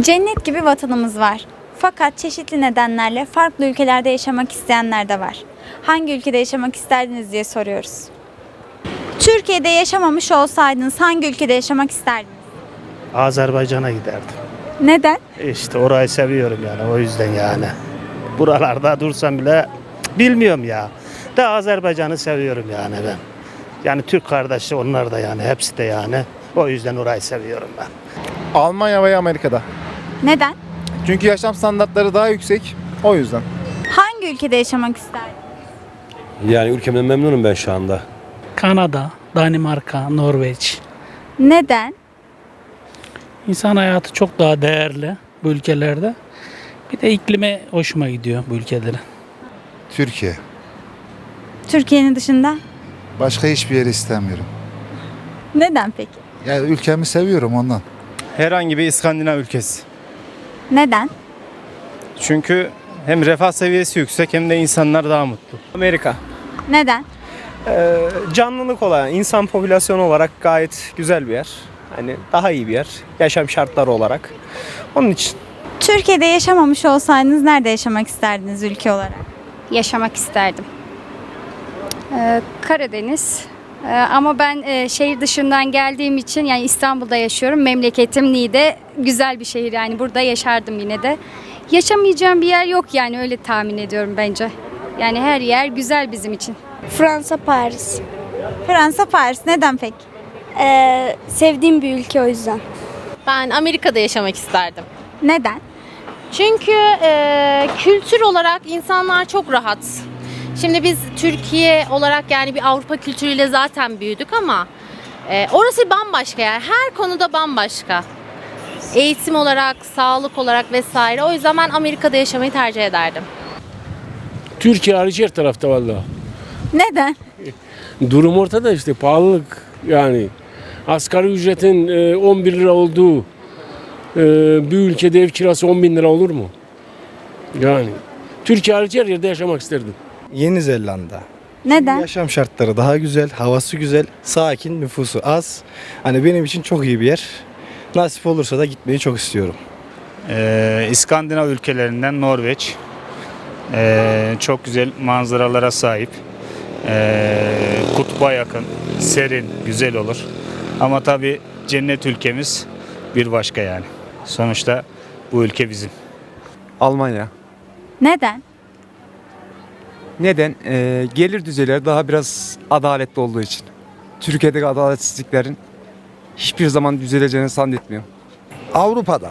Cennet gibi vatanımız var. Fakat çeşitli nedenlerle farklı ülkelerde yaşamak isteyenler de var. Hangi ülkede yaşamak isterdiniz diye soruyoruz. Türkiye'de yaşamamış olsaydınız hangi ülkede yaşamak isterdiniz? Azerbaycan'a giderdim. Neden? İşte orayı seviyorum yani o yüzden yani. Buralarda dursam bile cık, bilmiyorum ya. De Azerbaycan'ı seviyorum yani ben. Yani Türk kardeşi onlar da yani hepsi de yani. O yüzden orayı seviyorum ben. Almanya veya Amerika'da. Neden? Çünkü yaşam standartları daha yüksek. O yüzden. Hangi ülkede yaşamak isterdiniz? Yani ülkemden memnunum ben şu anda. Kanada, Danimarka, Norveç. Neden? İnsan hayatı çok daha değerli bu ülkelerde. Bir de iklime hoşuma gidiyor bu ülkelerin. Türkiye. Türkiye'nin dışında? Başka hiçbir yeri istemiyorum. Neden peki? Yani ülkemi seviyorum ondan. Herhangi bir İskandinav ülkesi. Neden? Çünkü hem refah seviyesi yüksek hem de insanlar daha mutlu. Amerika. Neden? Ee, canlılık olarak, insan popülasyonu olarak gayet güzel bir yer. Hani daha iyi bir yer. Yaşam şartları olarak. Onun için. Türkiye'de yaşamamış olsaydınız nerede yaşamak isterdiniz ülke olarak? yaşamak isterdim. Ee, Karadeniz. Ee, ama ben e, şehir dışından geldiğim için yani İstanbul'da yaşıyorum. Memleketim Niğde. Güzel bir şehir yani burada yaşardım yine de. Yaşamayacağım bir yer yok yani öyle tahmin ediyorum bence. Yani her yer güzel bizim için. Fransa, Paris. Fransa, Paris. Neden peki? Ee, sevdiğim bir ülke o yüzden. Ben Amerika'da yaşamak isterdim. Neden? Çünkü e, kültür olarak insanlar çok rahat. Şimdi biz Türkiye olarak yani bir Avrupa kültürüyle zaten büyüdük ama e, orası bambaşka yani her konuda bambaşka. Eğitim olarak, sağlık olarak vesaire. O yüzden ben Amerika'da yaşamayı tercih ederdim. Türkiye hariç her tarafta vallahi. Neden? Durum ortada işte pahalılık yani. Asgari ücretin e, 11 lira olduğu e, bir ülkede ev kirası 10 bin lira olur mu? Yani Türkiye hariç her yerde yaşamak isterdim. Yeni Zelanda. Neden? Yaşam şartları daha güzel, havası güzel, sakin, nüfusu az. Hani benim için çok iyi bir yer. Nasip olursa da gitmeyi çok istiyorum. Ee, İskandinav ülkelerinden Norveç. Ee, çok güzel manzaralara sahip. Ee, kutba yakın, serin, güzel olur. Ama tabii cennet ülkemiz bir başka yani. Sonuçta bu ülke bizim. Almanya. Neden? Neden? Ee, gelir düzeyleri daha biraz adaletli olduğu için. Türkiye'deki adaletsizliklerin hiçbir zaman düzeleceğini zannetmiyorum. Avrupa'da,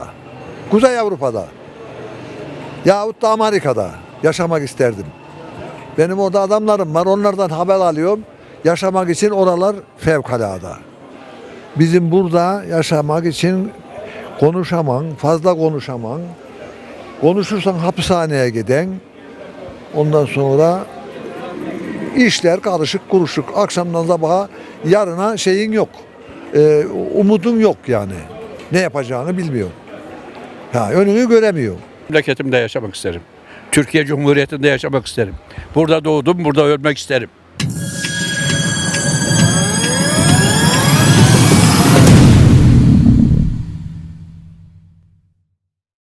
Kuzey Avrupa'da yahut da Amerika'da yaşamak isterdim. Benim orada adamlarım var, onlardan haber alıyorum. Yaşamak için oralar fevkalade. Bizim burada yaşamak için konuşaman, fazla konuşaman. Konuşursan hapishaneye giden. Ondan sonra işler karışık kuruşuk. Akşamdan sabaha yarına şeyin yok. Ee, umudum yok yani. Ne yapacağını bilmiyorum. Ha, önünü göremiyor. Memleketimde yaşamak isterim. Türkiye Cumhuriyeti'nde yaşamak isterim. Burada doğdum, burada ölmek isterim.